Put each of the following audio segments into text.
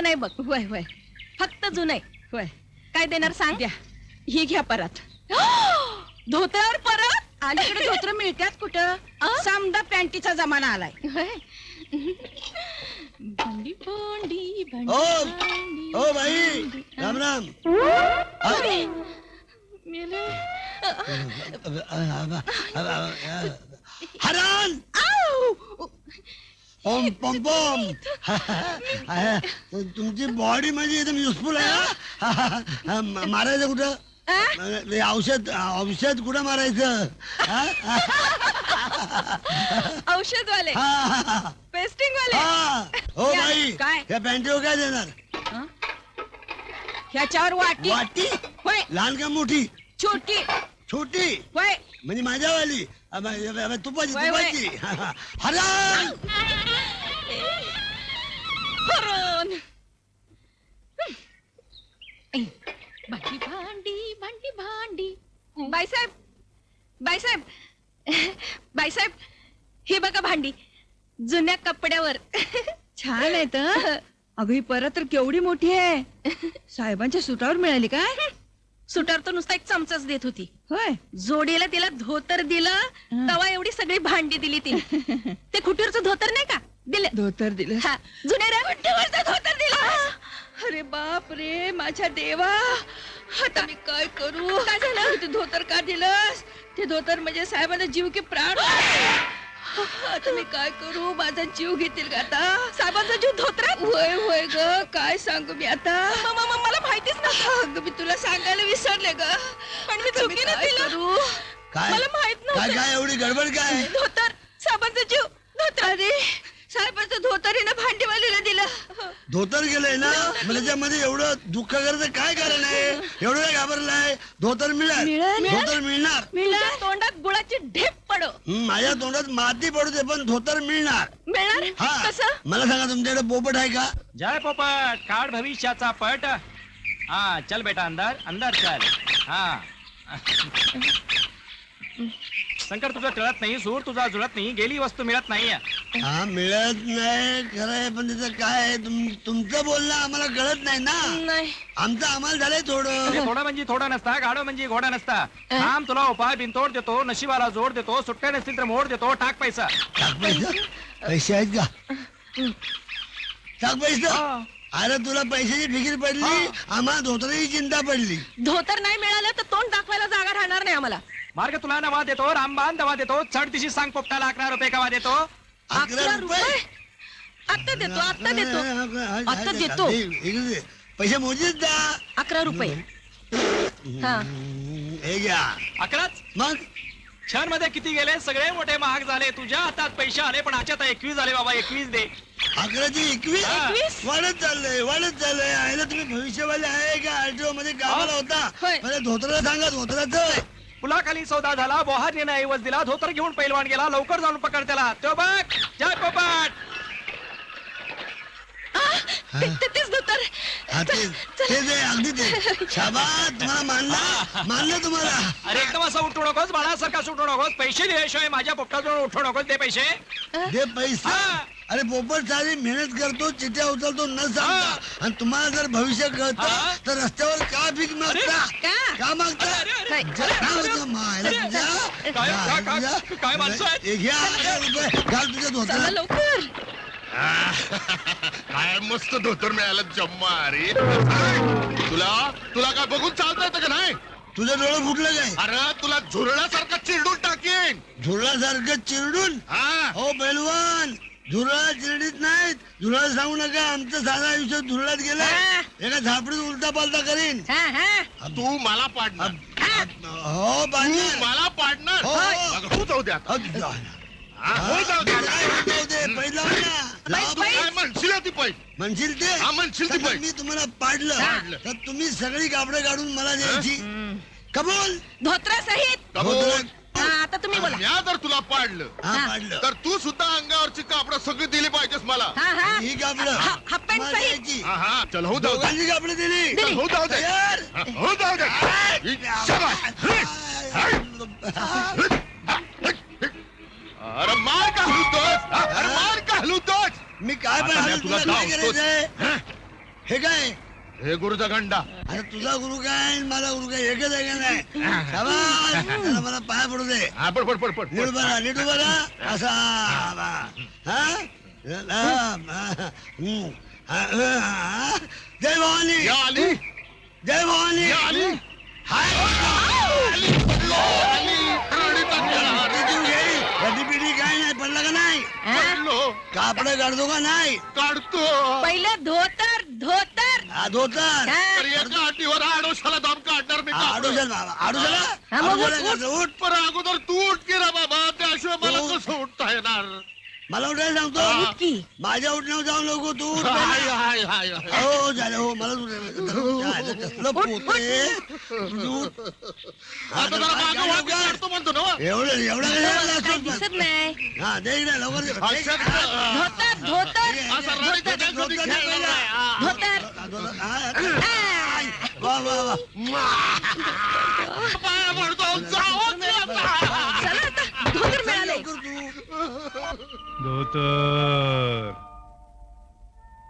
नवीन नाही बघ. होय होय फक्त जुनं आहे. होय काय देणार सांग. द्या. ही घ्या परत. धोतर परत? अलीकडे धोत्र मिळतात कुठं? अ? समजा पॅन्टीचा जमाना आलाय. होय. भांडी भांडी भांडी ओ भांडी, ओ बाई. भांडी. राम राम. अरे, मेले. हरण आऊ! पम पम पम. तुमची बॉडी म्हणजे एकदम युजफुल आहे हा? मारायचं कुठं? औषध औषध कुठं मारायचं? औषधवाले. हा, हा. पेस्टिंग वाले हा. बाई. काय? या पॅन्टीवर काय देणार? हं? ह्याच्यावर वाटी. वाटी? लहान का मोठी? छोटी. छोटी. म्हणजे माझ्यावाली. तुपाची वय, वय. तुपाची हरण हरण भांडी भांडी भांडी भांडी बाईसाहेब बाईसाहेब बाईसाहेब हे बघा भांडी जुन्या कपड्यावर. छान आहे तर अगं ही परत तर केवढी मोठी आहे. साहेबांच्या सुटावर मिळाली काय? सुटार तर नुसता एक चमचाच देत होती. होय. जोडीला तिला धोतर दिलं. तवा एवढी सगळी भांडी दिली तिने. ते खुटीवरचं धोतर नाही का? दिलं. धोतर दिलं. हा. जुन्या धोतर दिलं? अरे बाप रे माझ्या देवा. आता मी काय करू? काय झालं? ते धोतर का दिलंस? ते धोतर म्हणजे साहेबांना जीव की प्राण? आता मी काय करू? माझा जीव घेतील का आता? साहेबांचा जीव धोतरात होय होय ग. काय सांगू मी आता? म- म- म- मला माहितीच नव्हतं. अगं मी तुला सांगायला विसरले ग. पण मी चुकीनं काय दिलं करू? काय मला माहीत काय नव्हतं. काय एवढी गडबड काय? धोतर साहेबांचा जीव धोतर अरे साहेबांचं धोतर हिनं भांडीवालीला दिलं. धोतर गेलंय ना? मग त्याच्यामध्ये एवढं दुःख करायचं काय कारण आहे? एवढं काय घाबरलाय? धोतर मिळेल मिळेल? धोतर मिळणार. तुझ्या तोंडात गुळाची ढेप पडो. हं, माझ्या तोंडात माती पडू दे पण धोतर मिळणार. मिळणार? हा. कसं? मला सांगा तुमच्याकडे पोपट आहे का? जय पोपट. काढ भविष्याचा पट. हा चल बेटा अंदर अंदर चल. हा. शंकर तुझं कळत नाही सूर तुझा जुळत नाही गेली वस्तू मिळत नाही हा मिळत नाही खरं आहे पण त्याचं काय आहे? तुम- तुमचं बोलणं आम्हाला कळत नाही ना? नाही. आमचं आम्हाला झालंय थोडं. थोडं म्हणजे थोडा नसता गाडो म्हणजे घोडा नसता. थांब तुला उपाय बिनतोड देतो नशिबाला जोड देतो सुट्ट्या नसतील तर मोड देतो टाक पैसा. टाक पैसा? पैसे आहेत का? टाक पैसा? अरे तुला पैशाची फिकीर पडली आम्हाला धोतराची चिंता पडली. धोतर नाही मिळालं तर तोंड दाखवायला जागा राहणार नाही आम्हाला. मार्ग तुला नवा देतो रामबान दवा देतो चढ दिशी सांग पोपटाला अकरा रुपये कवा देतो. अकरा रुपये? आता देतो आता देतो. आता. पैसे मोजीत द्या अकरा रुपये. हा. हे घ्या. अकराच? मग? क्षणमध्ये किती गेले? सगळे मोठे महाग झाले. तुझ्या हातात पैसे आले पण आजच्या एकवीस झाले बाबा एकवीस दे. अकराची एकवीस. एकवीस? वाढत चाललंय वाढत चाललंय. तुम्ही भविष्यवाले आहे का? आरटीओ मध्ये कामाला होता? होय. मला धोत्राला सांगा धोत्राचं पुलाखाली सौदा झाला बोहारीने ऐवज दिला धोतर घेऊन पैलवान गेला लवकर जाऊन पकड त्याला. तो बघ जय पोपट! ते- ते- तेच धोतर. हा ते ते दे अगदी ते. शाबात तुम्हाला मानलं? मानलं तुम्हाला? अरे एकदम असं उठू नकोस बाळासारखा सुटू नकोस. पैसे दिल्याशिवाय माझ्या पोपटाजवळ उठू नकोस ते पैसे. दे पैसे. हा. अरे पोपट सारी मेहनत करतो चिट्या उचलतो न सांगता. आणि तुम्हाला जर भविष्य. कळतं तर रस्त्यावर का भीक मागता. का? मागता. काय? मायला तुझ्या? माणसं? हे घाल तुझ्या काय मस्त धोतर मिळालं जम्मा अरे तुला तुला काय बघून चालता येतं का नाही? तुझं डोळं फुटलं काय? अरे तुला झुरळासारखा चिरडून टाकेन. झुरळासारखं चिरडून? हा. हो पैलवान झुरळा चिरडीत नाहीत. झुरळा सांगू नका आमचं साधं आयुष्य झुरळात गेलंय. हा. एका झापडीत उलटा पालता करीन. हा हा. तू मला पाडणार. हो. तू. मला पाडणार. हो. हो जाऊ दे आता. हा, हो दे आता. ते? काय म्हणशील ती म्हणशील ते? हा, म्हणशील ते समज पै. मी तुम्हाला पाडलं. पाडलं. तर तुम्ही सगळी कापडे काढून मला द्यायची. कबूल? धोत्रा सहित? कबूल. तुम्ही बोला. म्या जर तुला पाडलं हा. पाडलं. तर तू सुद्धा अंगावरची कापडं सगळी दिली पाहिजेस मला. हा हा. ही हा- हा सहित. हा हा चल हो जाऊ दे. दोघांची दिली. चल, हो जाऊ दे. तयार? हा, हो जाऊ दे. शाबास. अरे मार का हलवतोस अरे मार का मी काय पण मी तुला तुला काय धावतोच. करायचंय. हे काय? हे गुरुचा खंडा आता तुझा गुरु काय आणि माझा गुरु काय एकच आहे का नाही? शाबास. त्याला मला पाया पडू दे. हा पड पड पड पड नीट राहा नीट राहा. असा बा. हा? हा, हा, हम्म. हा, हा. जय भवानी. या आली. जय भवानी. या आली. हाय. आली. पडलो आली. किती रडीपिडी काय नाही पडलं का नाही? पडलो. कापड काढतो का नाही? काढतो. पहिलं धोतर धोतर. धोतर. तर एका अटीवर आडोशाला दाम काढणार मी कापड. आडोशाला बाबा आडोशाला? हा, मग उठ, आडोशाला उठ? पण अगोदर तू उठ की रे बाबा त्याशिवाय मला तू- कसं उठता येणार? मला उठायला. सांगतो. की माझ्या उठण्यावर जाऊ नको तू. हाय. हाय हाय हाय. हो झालं हो मला उठायला कसलं पोते उठ. आता जरा मागं वळ, मी काढतो म्हणतो ना एवढं एवढं कशाला काय लाजतोस पण? दिसत नाही. हा दे इकडे लवकर दे. अक्षर. धोतर धोतर. असं रडी त्याच्या कधी खेळणार नाही. हा. धोतर. हा, वा वा वा. पाया पडतो जाओ की आता. चला आता धोतर मिळाले. लवकर तू धोतर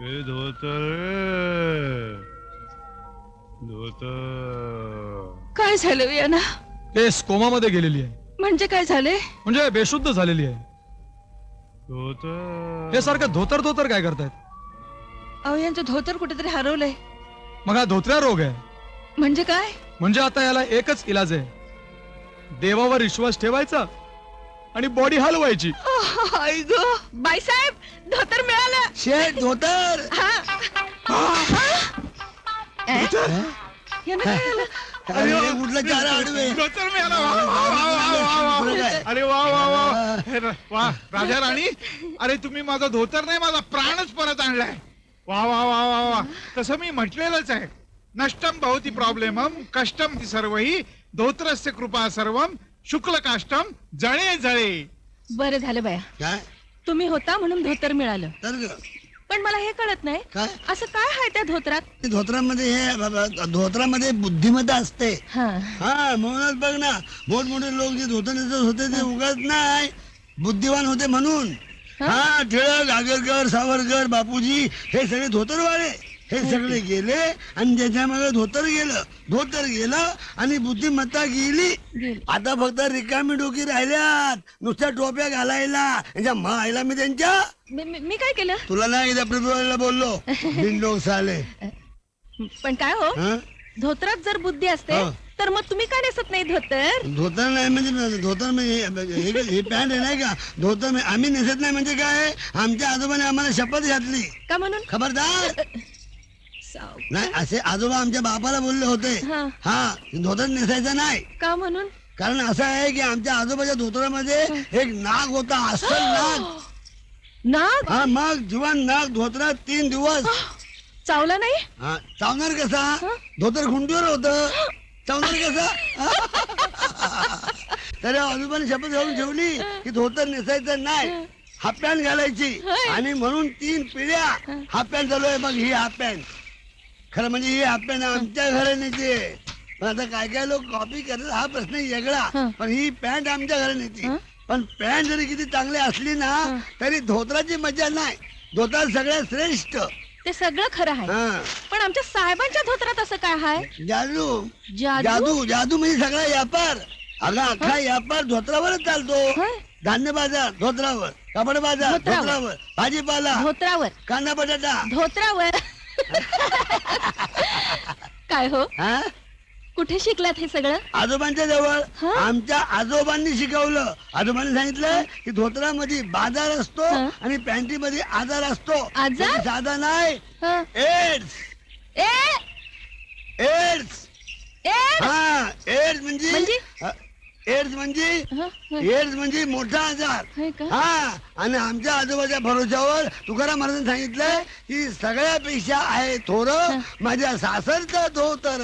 हे धोतर धोतर काय झालं याना ते कोमामध्ये गेलेली आहे. म्हणजे काय झाले? म्हणजे बेशुद्ध झालेली आहे. धोतर। हे सारखं धोतर धोतर काय करतायत? अहो यांचं धोतर कुठेतरी हरवलंय. मग हा धोत्र्या रोग आहे. म्हणजे काय? म्हणजे आता याला एकच इलाज आहे. देवावर विश्वास ठेवायचा आणि बॉडी हलवायची. आई ग. बाईसाहेब धोतर मिळालं. शेठ धोतर. कुठलं चार आडवे. धोतर मिळालं. वा, वा, वा, वा, वा? अरे वा वा वा. हे. र- वा राजा राणी अरे तुम्ही माझा धोतर नाही माझा प्राणच परत आणलाय. वा वा वा वा वा. तसं मी म्हटलेलंच आहे. नष्टम भवती प्रॉब्लेमम कष्टम ती सर्वही धोत्रस्य कृपा सर्वम शुक्ल काष्टम जळे जळे बरं झालं बाया. काय? तुम्ही होता म्हणून धोतर मिळालं. तर ग, पण मला हे कळत नाही. काय? असं काय आहे त्या धोत्रात? ते धोत्रामध्ये हे बाबा, धोत्रामध्ये बुद्धिमत्ता असते. हा. हा म्हणूनच बघ ना मोठमोठे लोक जे धोतर नेसत होते ते उगाच नाही. बुद्धिवान होते म्हणून. हा? टिळक आगरकर सावरकर बापूजी हे सगळे धोतरवाळे हे सगळे गेले आणि ज्याच्यामागे धोतर गेलं. धोतर गेलं आणि बुद्धिमत्ता गेली. आता फक्त रिकामी डोकी राहिल्यात. नुसत्या टोप्या घालायला. यांच्या मायला मी त्यांच्या मी- काय केलं? तुला नाही एकदा बोललो. बिंडो साले पण काय हो? हा? धोत्रात जर बुद्धी असते हा. तर मग तुम्ही काय नेसत नाही धोतर? धोतर नाही म्हणजे धोतर म्हणजे हे हे पॅन्ट आहे नाही का? धोतर म्हणजे आम्ही नेसत नाही म्हणजे काय? आमच्या आजोबाने आम्हाला शपथ घातली. का म्हणून? खबरदार. नाही असे आजोबा आमच्या बापाला बोलले होते. हा. हा धोतर नेसायचं नाही. का म्हणून? कारण असं आहे की आमच्या आजोबाच्या धोतरामध्ये एक नाग होता अस्सल नाग. नाग? हा मग जीवन नाग धोतरात तीन दिवस. चावला नाही? हा चावणार कसा? धोतर खुंटीवर होत. चावणार कसा? तर आजोबाने शपथ घेऊन ठेवली की धोतर नेसायचं नाही. हाफ पॅन्ट घालायची. आणि म्हणून तीन पिढ्या हाफ पॅन्ट चालू आहे. मग ही हाफ पॅन्ट. खरं म्हणजे ही पॅन्ट आमच्या घराण्याची आहे पण आता काय काय लोक कॉपी करतात हा प्रश्न वेगळा. पण ही पॅन्ट आमच्या घराण्याची पण पॅन्ट जरी किती चांगली असली ना तरी धोत्राची मजा नाही. धोतर सगळ्यात श्रेष्ठ. ते सगळं खरं आहे. पण आमच्या साहेबांच्या धोत्रात असं काय आहे जादू. जादू? जादू. म्हणजे सगळा व्यापार. अगं अख्खा व्यापार धोत्रावरच चालतो. धान्य बाजार धोत्रावर. कापड बाजार. धोत्रावर. भाजीपाला. धोत्रावर. कांदा बटाटा. धोत्रावर. काय हो? हा? कुठे शिकलात हे सगळं? आजोबांच्या जवळ. हा? आमच्या आजोबांनी शिकवलं. आजोबांनी सांगितलं की धोत्रामध्ये बाजार असतो हा? आणि पॅन्टीमध्ये आजार असतो. आजार? साधा नाही. हं. एड्स ए! एड्स ए हा एड्स म्हणजे म्हणजे? हा, एड्स म्हणजे हं, हं. एड्स म्हणजे मोठा आजार होय का? हा आणि आमच्या आजोबाच्या भरोश्यावर तुकाराम महाराजांनी सांगितलंय की सगळ्यापेक्षा आहे थोर माझ्या सासरचं धोतर